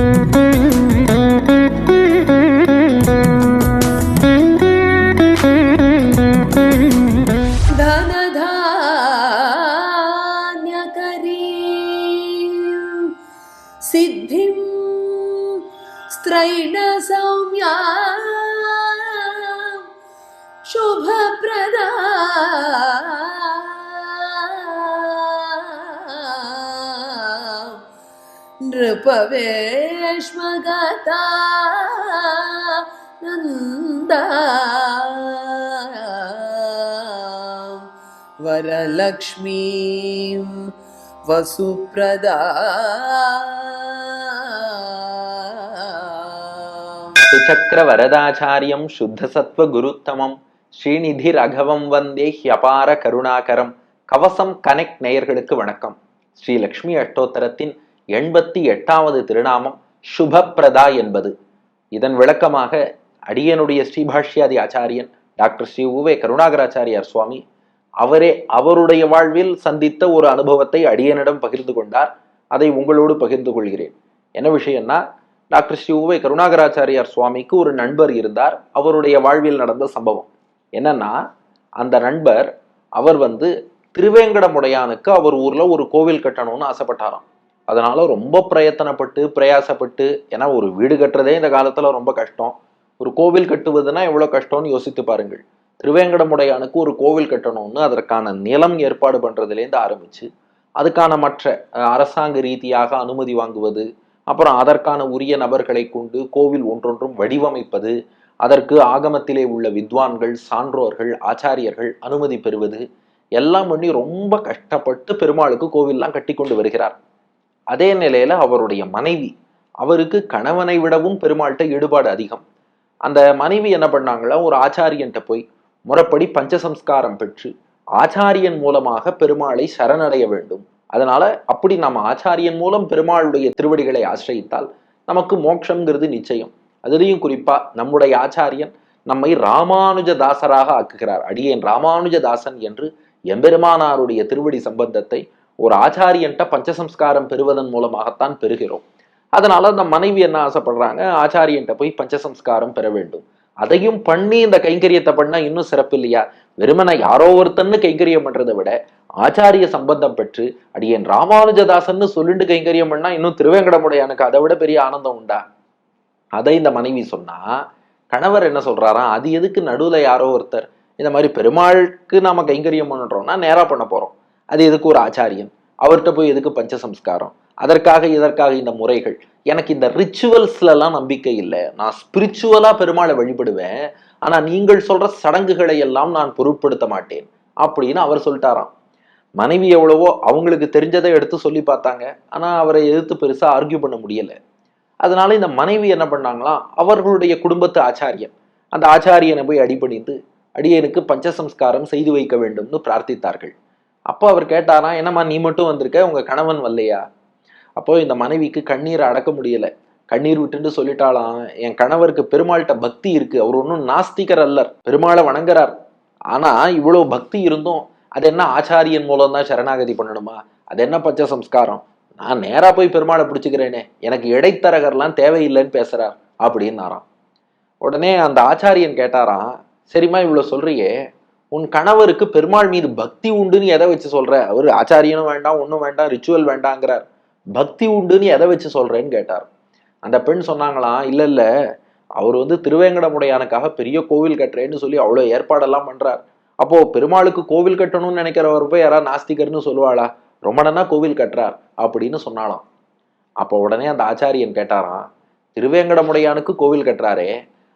Mm-hmm. नृपवेश्मगता Nanda वरलक्ष्मीं वसुप्रदा சுச்சக்கர வரதாச்சாரியம் சுத்த சத்வ குருத்தமம் ஸ்ரீநிதி ரகவம் வந்தே ஹியபார கருணாகரம் கவசம் கனெக்ட் நேயர்களுக்கு வணக்கம் ஸ்ரீ லக்ஷ்மி அஷ்டோத்தரத்தின் எண்பத்தி எட்டாவது திருநாமம் சுபப்பிரதா என்பது. இதன் விளக்கமாக அடியனுடைய ஸ்ரீபாஷ்யாதி ஆச்சாரியன் டாக்டர் ஸ்ரீ உவே கருணாகராச்சாரியார் சுவாமி அவரே அவருடைய வாழ்வில் சந்தித்த ஒரு அனுபவத்தை அடியனிடம் பகிர்ந்து கொண்டார். அதை உங்களோடு பகிர்ந்து கொள்கிறேன். என்ன விஷயம்னா டாக்டர் ஸ்ரீ உவே கருணாகராச்சாரியார் சுவாமிக்கு ஒரு நண்பர் இருந்தார். அவருடைய வாழ்வில் நடந்த சம்பவம். என்னன்னா அந்த நண்பர் அவர் வந்து திருவேங்கடமுடையானுக்கு அவர் ஊர்ல ஒரு கோவில் கட்டணும்னு ஆசைப்பட்டாராம். அதனால ரொம்ப பிரயத்தனப்பட்டு பிரயாசப்பட்டு ஏன்னா ஒரு வீடு கட்டுறதே இந்த காலத்தில் ரொம்ப கஷ்டம். ஒரு கோவில் கட்டுவதுன்னா எவ்வளோ கஷ்டம்னு யோசித்து பாருங்கள். திருவேங்கடமுடையானுக்கு ஒரு கோவில் கட்டணும்னு அதற்கான நிலம் ஏற்பாடு பண்ணுறதுலேருந்து ஆரம்பிச்சு அதுக்கான மற்ற அரசாங்க ரீதியாக அனுமதி வாங்குவது அப்புறம் அதற்கான உரிய நபர்களை கொண்டு கோவில் ஒன்றொன்றும் வடிவமைப்பது அதற்கு ஆகமத்திலே உள்ள வித்வான்கள் சான்றோர்கள் ஆச்சாரியர்கள் அனுமதி பெறுவது எல்லாம் பண்ணி ரொம்ப கஷ்டப்பட்டு பெருமாளுக்கு கோவில்லாம் கட்டி கொண்டு வருகிறார். அதே நிலையில அவருடைய மனைவி அவருக்கு கணவனை விடவும் பெருமாள்கிட்ட ஈடுபாடு அதிகம். அந்த மனைவி என்ன பண்ணாங்களா ஒரு ஆச்சாரியன்ட்ட போய் முறைப்படி பஞ்சசம்ஸ்காரம் பெற்று ஆச்சாரியன் மூலமாக பெருமாளை சரணடைய வேண்டும். அதனால அப்படி நம்ம ஆச்சாரியன் மூலம் பெருமாளுடைய திருவடிகளை ஆசிரியித்தால் நமக்கு மோட்சங்கிறது நிச்சயம். அதுலேயும் குறிப்பா நம்முடைய ஆச்சாரியன் நம்மை ராமானுஜ தாசராக ஆக்குகிறார். அடியேன் ராமானுஜ தாசன் என்று எம்பெருமானாருடைய திருவடி சம்பந்தத்தை ஒரு ஆச்சாரியன்ட்ட பஞ்சசம்ஸ்காரம் பெறுவதன் மூலமாகத்தான் பெறுகிறோம். அதனால அந்த மனைவி என்ன ஆசைப்படுறாங்க? ஆச்சாரியன்ட்ட போய் பஞ்சசம்ஸ்காரம் பெற வேண்டும். அதையும் பண்ணி இந்த கைங்கரியத்தை பண்ணா இன்னும் சிறப்பு இல்லையா? வெறுமனை யாரோ ஒருத்தன்னு கைங்கரியம் பண்றதை விட ஆச்சாரிய சம்பந்தம் பெற்று அடியேன் ராமானுஜதாசன்னு சொல்லிட்டு கைங்கரியம் பண்ணா இன்னும் திருவேங்கடமுடையானுக்கு அதை விட பெரிய ஆனந்தம் உண்டா? அதை இந்த மனைவி சொன்னா கணவர் என்ன சொல்றாராம் அது எதுக்கு நடுவுல யாரோ ஒருத்தர் இந்த மாதிரி பெருமாளுக்கு நாம கைங்கரியம் பண்ணுறோம்னா நேரா பண்ண போறோம். அது எதுக்கு ஒரு ஆச்சாரியன் அவர்கிட்ட போய் எதுக்கு பஞ்சசம்ஸ்காரம்? அதற்காக இதற்காக இந்த முறைகள். எனக்கு இந்த ரிச்சுவல்ஸ்லலாம் நம்பிக்கை இல்லை. நான் ஸ்பிரிச்சுவலாக பெருமாளை வழிபடுவேன். ஆனால் நீங்கள் சொல்கிற சடங்குகளை எல்லாம் நான் பொருட்படுத்த மாட்டேன். அப்படின்னு அவர் சொல்லிட்டாராம். மனைவி எவ்வளவோ அவங்களுக்கு தெரிஞ்சதை எடுத்து சொல்லி பார்த்தாங்க. ஆனால் அவரை எதிர்த்து பெருசாக ஆர்கியூ பண்ண முடியலை. அதனால இந்த மனைவி என்ன பண்ணாங்களாம் அவர்களுடைய குடும்பத்து ஆச்சாரியன் அந்த ஆச்சாரியனை போய் அடிபணிந்து அடியனுக்கு பஞ்சசம்ஸ்காரம் செய்து வைக்க வேண்டும்னு பிரார்த்தித்தார்கள். அப்போ அவர் கேட்டாராம் என்னம்மா நீ மட்டும் வந்திருக்க உங்க கணவன் வரலையா? அப்போ இந்த மனைவிக்கு கண்ணீரை அடக்க முடியல. கண்ணீர் விட்டுன்னு சொல்லிட்டாலாம் என் கணவருக்கு பெருமாள்கிட்ட பக்தி இருக்கு. அவர் ஒன்றும் நாஸ்திகர் அல்லர். பெருமாளை வணங்குறார். ஆனா இவ்வளவு பக்தி இருந்தும் அது என்ன ஆச்சாரியன் மூலம் தான் சரணாகதி பண்ணணுமா? அது என்ன பச்ச சம்ஸ்காரம்? நான் நேரா போய் பெருமாளை பிடிச்சுக்கிறேனே. எனக்கு இடைத்தரகர்லாம் தேவையில்லைன்னு பேசுறார். அப்படின்னாராம். உடனே அந்த ஆச்சாரியன் கேட்டாராம் சரிம்மா இவ்வளோ சொல்றியே. உன் கணவருக்கு பெருமாள் மீது பக்தி உண்டுன்னு எதை வச்சு சொல்ற? அவர் ஆச்சாரியனும் வேண்டாம் ஒன்றும் வேண்டாம் ரிச்சுவல் வேண்டாங்கிறார். பக்தி உண்டுன்னு எதை வச்சு சொல்றேன்னு கேட்டார். அந்த பெண் சொன்னாங்களாம் இல்லை இல்லை அவர் வந்து திருவேங்கடமுடையானுக்காக பெரிய கோவில் கட்டுறேன்னு சொல்லி அவ்வளோ ஏற்பாடெல்லாம் பண்ணுறார் அப்போ பெருமாளுக்கு கோவில் கட்டணும்னு நினைக்கிறவர் போய் யாராவது நாஸ்திகர்னு சொல்லுவாளா? ரொம்ப நன்னா கோவில் கட்டுறார் அப்படின்னு சொன்னாலாம் அப்போ உடனே அந்த ஆச்சாரியன் கேட்டாராம் திருவேங்கடமுடையானுக்கு கோவில் கட்டுறாரே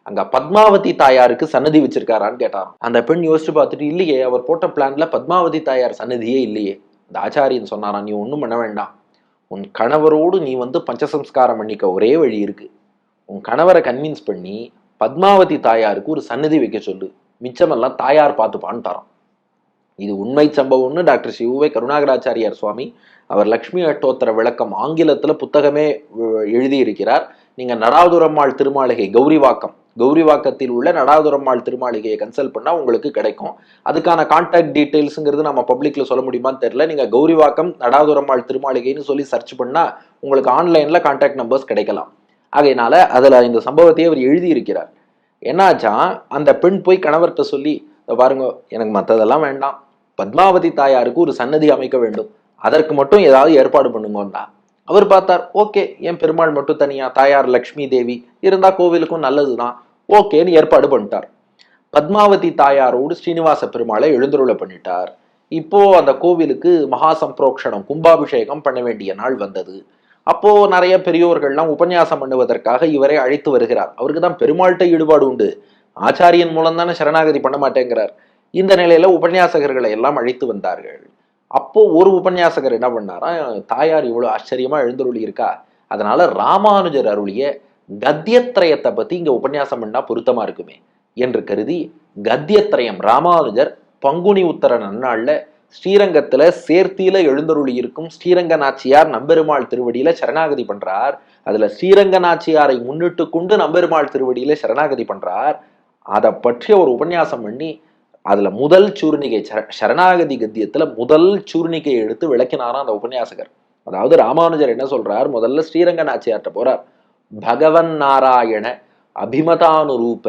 அங்க பத்மாவதி தாயாருக்கு சன்னதி வச்சிருக்காரான்னு கேட்டாராம். அந்த பெண் யோசிச்சு பார்த்துட்டு இல்லையே அவர் போட்ட பிளான்ல பத்மாவதி தாயார் சன்னதியே இல்லையே. அந்த ஆச்சாரியன் சொன்னாராம் நீ ஒன்றும் பண்ண வேண்டாம். உன் கணவரோடு நீ வந்து பஞ்சசம்ஸ்காரம் பண்ணிக்க ஒரே வழி இருக்கு. உன் கணவரை கன்வின்ஸ் பண்ணி பத்மாவதி தாயாருக்கு ஒரு சன்னதி வைக்க சொல்லு. மிச்சமெல்லாம் தாயார் பார்த்துப்பான்னு தரோம். இது உண்மை சம்பவம்னு டாக்டர் சிவுவை கருணாகராச்சாரியார் சுவாமி அவர் லக்ஷ்மி அட்டோத்தர விளக்கம் ஆங்கிலத்தில் புத்தகமே எழுதியிருக்கிறார். நீங்கள் நடாதுரம்மாள் திருமாளிகை கௌரிவாக்கம் கௌரிவாக்கத்தில் உள்ள நடாதுரம்மாள் திருமாளிகையை கன்சல்ட் பண்ணால் உங்களுக்கு கிடைக்கும். அதுக்கான கான்டாக்ட் டீட்டெயில்ஸுங்கிறது நம்ம பப்ளிக்கில் சொல்ல முடியுமான்னு தெரில நீங்கள் கௌரிவாக்கம் நடாதுரம்மாள் திருமாளிகைன்னு சொல்லி சர்ச் பண்ணால் உங்களுக்கு ஆன்லைனில் கான்டாக்ட் நம்பர்ஸ் கிடைக்கலாம். ஆகையினால அதில் இந்த சம்பவத்தையே அவர் எழுதியிருக்கிறார். என்னாச்சா அந்த பெண் போய் கணவர்கிட்ட சொல்லி பாருங்க எனக்கு மற்றதெல்லாம் வேண்டாம். பத்மாவதி தாயாருக்கு ஒரு சன்னதி அமைக்க வேண்டும். அதற்கு மட்டும் ஏதாவது ஏற்பாடு பண்ணுங்கன்னா அவர் பார்த்தார் ஓகே என் பெருமாள் மட்டும் தனியா தாயார் லக்ஷ்மி தேவி இருந்தா கோவிலுக்கும் நல்லதுதான். ஓகேன்னு ஏற்பாடு பண்ணிட்டார். பத்மாவதி தாயாரோடு ஸ்ரீனிவாச பெருமாளை எழுந்தருளை பண்ணிட்டார். இப்போ அந்த கோவிலுக்கு மகா சம்பிரோக்ஷணம் கும்பாபிஷேகம் பண்ண வேண்டிய நாள் வந்தது. அப்போ நிறைய பெரியோர்கள்லாம் உபன்யாசம் பண்ணுவதற்காக இவரை அழைத்து வருகிறார். அவருக்கு தான் பெருமாள்கிட்ட ஈடுபாடு உண்டு. ஆச்சாரியன் மூலம் தானே சரணாகதி பண்ண மாட்டேங்கிறார். இந்த நிலையில உபன்யாசகர்களை எல்லாம் அழைத்து வந்தார்கள். அப்போ ஒரு உபன்யாசகர் என்ன பண்ணாரா தாயார் இவ்வளவு ஆச்சரியமா எழுந்தருளி இருக்கா அதனால ராமானுஜர் அருளிய கத்தியத்ரயத்தை பத்தி இங்க உபன்யாசம் பண்ணா பொருத்தமா இருக்குமே என்று கருதி கத்தியத்ரயம் ராமானுஜர் பங்குனி உத்தர நன்னாள்ல ஸ்ரீரங்கத்துல சேர்த்தியில எழுந்தருளி இருக்கும் ஸ்ரீரங்க நாச்சியார் நம்பெருமாள் திருவடியில சரணாகதி பண்றார். அதுல ஸ்ரீரங்க நாச்சியாரை முன்னிட்டு கொண்டு நம்பெருமாள் திருவடியில சரணாகதி பண்றார். அதை பற்றிய ஒரு உபன்யாசம் பண்ணி அதுல முதல் சூர்ணிகை சரணாகதி கத்தியத்துல முதல் சூர்ணிகையை எடுத்து விளக்கினாராம் அந்த உபன்யாசகர். அதாவது ராமானுஜர் என்ன சொல்றார்? முதல்ல ஸ்ரீரங்க நாச்சியார்கிட்ட போறார். பகவன் நாராயண அபிமதானுரூப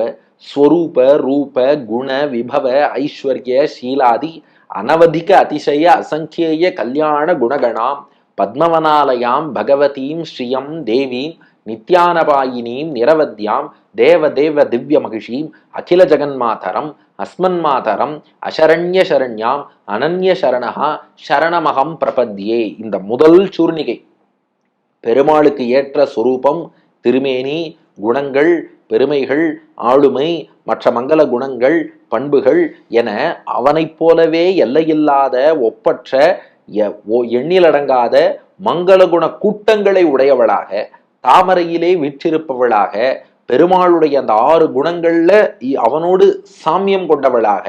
ஸ்வரூப ரூப குண விபவ ஐஸ்வர்ய சீலாதி அனவதிக அதிசய அசங்கேய கல்யாண குணகணாம் பத்மவனாலயாம் பகவதீம் ஸ்ரீயம் தேவீம் நித்யானபாயினீம் நிரவத்யாம் தேவ தேவ திவ்ய மகிஷீம் அகில ஜெகன்மாதரம் அஸ்மன்மாதரம் அசரண்ய சரண்யாம் அனன்ய சரணஹா சரணமகம் பிரபத்யே இந்த முதல் சூர்ணிகை. பெருமாளுக்கு ஏற்ற சுரூபம் திருமேனி குணங்கள் பெருமைகள் ஆளுமை மற்ற மங்கள குணங்கள் பண்புகள் என அவனைப் போலவே எல்லையில்லாத ஒப்பற்ற எ- ஓ- எண்ணிலடங்காத மங்கள குண கூட்டங்களை உடையவளாக தாமரையிலே விற்றிருப்பவளாக பெருமாளுடைய அந்த ஆறு குணங்கள்ல இ- அவனோடு சாமியம் கொண்டவளாக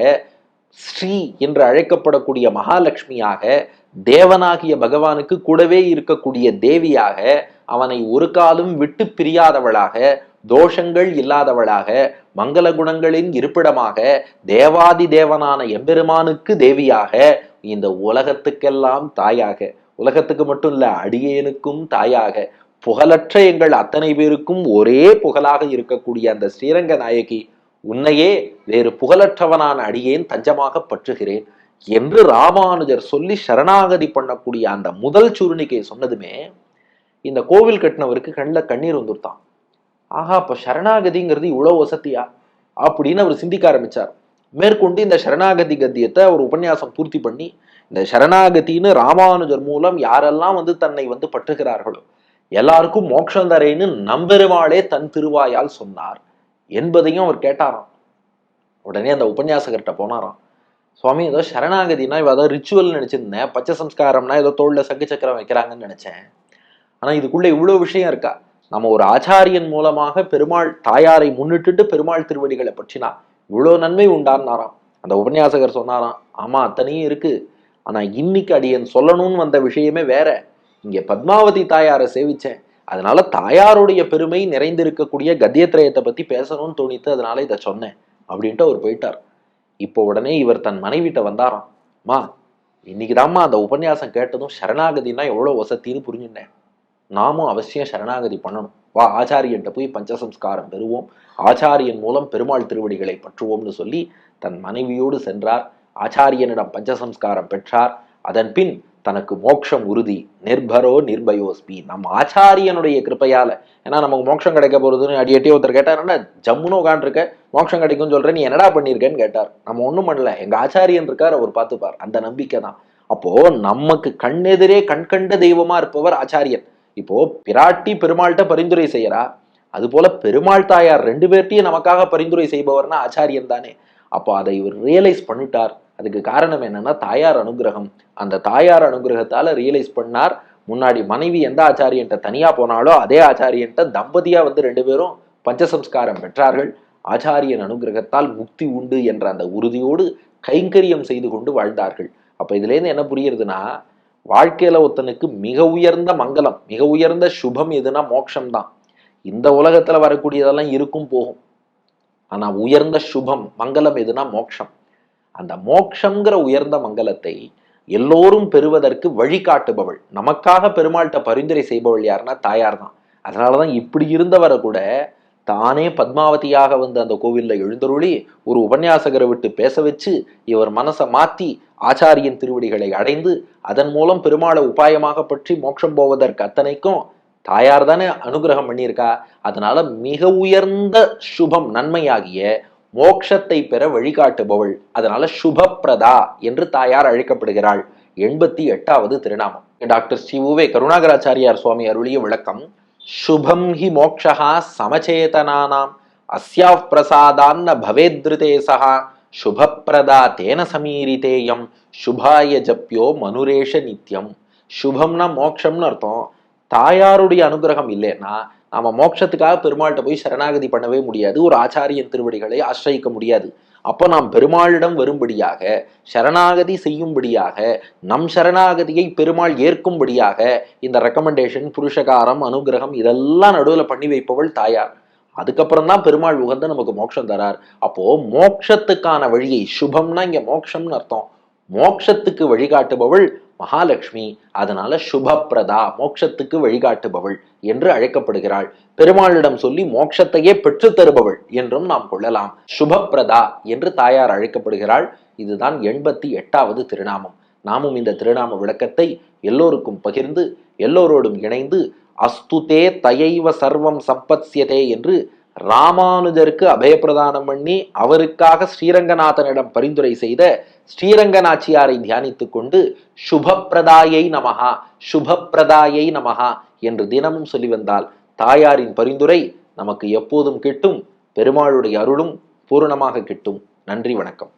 ஸ்ரீ என்று அழைக்கப்படக்கூடிய மகாலட்சுமியாக தேவனாகிய பகவானுக்கு கூடவே இருக்கக்கூடிய தேவியாக அவனை ஒரு காலும் விட்டு பிரியாதவளாக தோஷங்கள் இல்லாதவளாக மங்கள குணங்களின் இருப்பிடமாக தேவாதி தேவனான எம்பெருமானுக்கு தேவியாக இந்த உலகத்துக்கெல்லாம் தாயாக. உலகத்துக்கு மட்டும் இல்ல அடியேனுக்கும் தாயாக. புகழற்ற எங்கள் அத்தனை பேருக்கும் ஒரே புகழாக இருக்கக்கூடிய அந்த ஸ்ரீரங்க நாயகி உன்னையே வேறு புகழற்றவனான அடியேன் தஞ்சமாக பற்றுகிறேன். என்று ராமானுஜர் சொல்லி சரணாகதி பண்ணக்கூடிய அந்த முதல் சுருணிக்கை சொன்னதுமே இந்த கோவில் கட்டினவருக்கு கண்ணில் கண்ணீர் வந்துருத்தான் ஆஹா அப்போ சரணாகதிங்கிறது இவ்வளவு வசதியா? அப்படின்னு அவர் சிந்திக்க ஆரம்பிச்சார். மேற்கொண்டு இந்த சரணாகதி கத்தியத்தை அவர் உபன்யாசம் பூர்த்தி பண்ணி இந்த சரணாகதின்னு ராமானுஜர் மூலம் யாரெல்லாம் வந்து தன்னை வந்து பற்றுகிறார்களோ எல்லாருக்கும் மோட்சம் தரேன்னு நம்பெருமாளே தன் திருவாயால் சொன்னார் என்பதையும் அவர் கேட்டாராம். உடனே அந்த உபன்யாசகர்கிட்ட போனாராம். சுவாமி ஏதோ சரணாகதினா இவ ஏதோ ரிச்சுவல் நினைச்சிருந்தேன். பச்சை சம்ஸ்காரம்னா ஏதோ தோல்ல சங்கு சக்கரம் வைக்கிறாங்கன்னு நினைச்சேன். ஆனா இதுக்குள்ள இவ்வளவு விஷயம் இருக்கா? நம்ம ஒரு ஆச்சாரியன் மூலமாக பெருமாள் தாயாரை முன்னிட்டுட்டு பெருமாள் திருவடிகளை பற்றினா இவ்வளோ நன்மை உண்டான்னாராம் அந்த உபன்யாசகர் சொன்னாராம் ஆமா அத்தனையும் இருக்கு. ஆனா இன்னைக்கு அடியன் சொல்லணும்னு வந்த விஷயமே வேற. இங்க பத்மாவதி தாயாரை சேவிச்சேன். அதனால தாயாருடைய பெருமை நிறைந்திருக்கக்கூடிய கத்தியத்திரயத்தை பத்தி பேசணும்னு தோணித்து அதனால இதை சொன்னேன். அப்படின்ட்டு அவர் போயிட்டார். இப்போ உடனே இவர் தன் மனைவிட்ட வந்தாராம் மா இன்னைக்குதாம்மா அந்த உபன்யாசம் கேட்டதும் சரணாகதினா எவ்வளவு வசத்தின்னு புரிஞ்சுட்டேன் நாமும் அவசியம் சரணாகதி பண்ணணும். வா ஆச்சாரியன்ட்ட போய் பஞ்சசம்ஸ்காரம் பெறுவோம். ஆச்சாரியன் மூலம் பெருமாள் திருவடிகளை பற்றுவோம்னு சொல்லி தன் மனைவியோடு சென்றார். ஆச்சாரியனிடம் பஞ்சசம்ஸ்காரம் பெற்றார். அதன் பின் தனக்கு மோட்சம் உறுதி. நிர்பரோ நிர்பயோஸ்பி நம்ம ஆச்சாரியனுடைய கிருப்பையால. ஏன்னா நமக்கு மோட்சம் கிடைக்க போறதுன்னு அடியட்டே ஒருத்தர் கேட்டார் என்ன ஜம்முன்னு உட்காந்துருக்க மோட்சம் கிடைக்கும்னு சொல்ற நீ என்னடா பண்ணியிருக்கேன்னு கேட்டார். நம்ம ஒண்ணும் பண்ணல. எங்க ஆச்சாரியன் இருக்கார் அவர் பார்த்துப்பார். அந்த நம்பிக்கை தான். அப்போ நமக்கு கண்ணெதிரே கண்கண்ட தெய்வமா இருப்பவர் ஆச்சாரியன். இப்போ பிராட்டி பெருமாள்கிட்ட பரிந்துரை செய்யறா. அது போல பெருமாள் தாயார் ரெண்டு பேர்ட்டையும் நமக்காக பரிந்துரை செய்பவர்னா ஆச்சாரியன் தானே. அப்போ அதை இவர் ரியலைஸ் பண்ணிட்டார். அதுக்கு காரணம் என்னன்னா தாயார் அனுகிரகம். அந்த தாயார் அனுகிரகத்தால ரியலைஸ் பண்ணார் முன்னாடி மனைவி எந்த ஆச்சாரியன்ட்ட தனியா போனாலோ அதே ஆச்சாரியன்ட்ட தம்பதியா வந்து ரெண்டு பேரும் பஞ்சசம்ஸ்காரம் பெற்றார்கள். ஆச்சாரியன் அனுகிரகத்தால் முக்தி உண்டு என்ற அந்த உறுதியோடு கைங்கரியம் செய்து கொண்டு வாழ்ந்தார்கள். அப்ப இதுலேருந்து என்ன புரியுறதுன்னா வாழ்க்கையில ஒருத்தனுக்கு மிக உயர்ந்த மங்களம் மிக உயர்ந்த சுபம் எதுனா மோட்சம்தான் இந்த உலகத்துல வரக்கூடியதெல்லாம் இருக்கும் போகும். ஆனா உயர்ந்த சுபம் மங்களம் எதுனா மோட்சம் அந்த மோக்ஷங்கிற உயர்ந்த மங்களத்தை எல்லோரும் பெறுவதற்கு வழிகாட்டுபவள் நமக்காக பெருமாள்கிட்ட பரிந்துரை செய்பவள் யாருன்னா தாயார் தான். அதனாலதான் இப்படி இருந்தவரை கூட தானே பத்மாவதியாக வந்து அந்த கோவிலில் எழுந்தருளி ஒரு உபன்யாசகரை விட்டு பேச வச்சு இவர் மனசை மாற்றி ஆச்சாரியன் திருவடிகளை அடைந்து அதன் மூலம் பெருமாளை உபாயமாக பற்றி மோட்சம் போவதற்கு அத்தனைக்கும் தாயார் தானே அனுகிரகம் பண்ணியிருக்கா. அதனால மிக உயர்ந்த சுபம் நன்மையாகிய மோக்ஷத்தை பெற வழிகாட்டுபவள். அதனால சுபப்பிரதா என்று தாயார் அழைக்கப்படுகிறாள். எண்பத்தி எட்டாவது திருநாமம். டாக்டர் ஸ்ரீ உவே கருணாகராச்சாரியார் சுவாமி அருளிய விளக்கம் சுபம் ஹி மோக்ஷா சமச்சேதனானாம் அஸ்யா பிரசாதான்ன பவேத்ருதே சகா சுபப்பிரதா தேன சமீரிதேயம் சுபாய ஜப்யோ மனுரேஷ நித்யம். சுபம்னா மோக்ஷம்னு அர்த்தம். தாயாருடைய அனுகிரகம் இல்லைன்னா நாம மோட்சத்துக்காக பெருமாள்கிட்ட போய் சரணாகதி பண்ணவே முடியாது. ஒரு ஆச்சாரியன் திருவடிகளை ஆசிரயிக்க முடியாது. அப்போ நாம் பெருமாளிடம் வரும்படியாக சரணாகதி செய்யும்படியாக நம் சரணாகதியை பெருமாள் ஏற்கும்படியாக இந்த ரெக்கமெண்டேஷன் புருஷகாரம் அனுகிரகம் இதெல்லாம் நடுவில் பண்ணி வைப்பவள் தாயார். அதுக்கப்புறம் தான் பெருமாள் உகந்து நமக்கு மோட்சம் தரார். அப்போ மோட்சத்துக்கான வழியை சுபம்னா இங்க மோட்சம்னு அர்த்தம். மோட்சத்துக்கு வழிகாட்டுபவள் மகாலட்சுமி அதனால சுபப்பிரதா மோட்சத்துக்கு வழிகாட்டுபவள் என்று அழைக்கப்படுகிறாள். பெருமாளிடம் சொல்லி மோட்சத்தையே பெற்று தருபவள் என்றும் நாம் கொள்ளலாம். சுபப்பிரதா என்று தாயார் அழைக்கப்படுகிறாள். இதுதான் எண்பத்தி எட்டாவது திருநாமம். நாமும் இந்த திருநாம விளக்கத்தை எல்லோருக்கும் பகிர்ந்து எல்லோரோடும் இணைந்து அஸ்துதே தயைவ சர்வம் சம்பத்ஸ்யதே என்று ராமானுஜருக்கு அபயப்பிரதானம் பண்ணி அவருக்காக ஸ்ரீரங்கநாதனிடம் பரிந்துரை செய்த ஸ்ரீரங்கநாச்சியாரை தியானித்துக் கொண்டு சுபப்பிரதாயை நமகா சுபப்பிரதாயை நமகா என்று தினமும் சொல்லி வந்தால் தாயாரின் பரிந்துரை நமக்கு எப்போதும் கிட்டும் பெருமாளுடைய அருளும் பூரணமாக கிட்டும். நன்றி வணக்கம்.